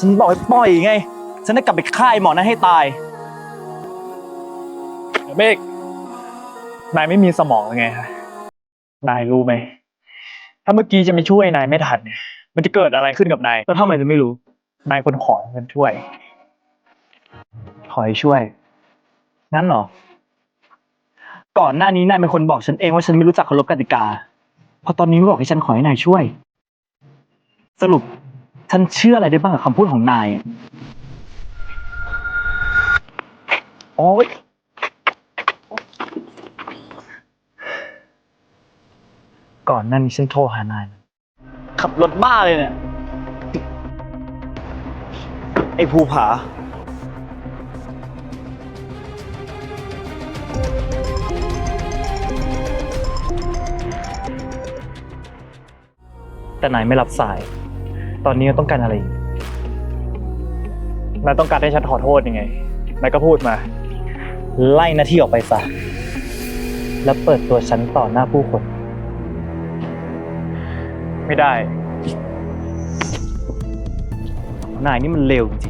ฉันบอกให้ปล่อยไง ฉันจะกลับไปฆ่าไอ้หมอนั้นให้ตาย เมฆนายไม่มีสมองหรือไงฮะนายรู้ไหม ถ้าเมื่อกี้จะไม่ช่วยนายไม่ทันเนี่ย มันจะเกิดอะไรขึ้นกับนาย แล้วทำไมจะไม่รู้ นายคนขอเงินช่วย ขอให้ช่วย งั้นเหรอ ก่อนหน้านี้นายเป็นคนบอกฉันเองว่าฉันไม่รู้จักเคารพกติกา พอตอนนี้บอกให้ฉันขอให้นายช่วย สรุป ฉันเชื่ออะไรได้บ้างกับคำพูดของนายอะโอ๊ยก่อนหน้านี้ฉันโทรหานายนะขับรถบ้าเลยเนี่ย ไอ้ภูผา แต่นายไม่รับสาย ตอนนี้ต้องการอะไร นายต้องการให้ฉันขอโทษยังไง นายก็พูดมา ไล่หน้าที่ออกไปซะ แล้วเปิดตัวฉันต่อหน้าผู้คน ไม่ได้ นายนี่มันเลวจริง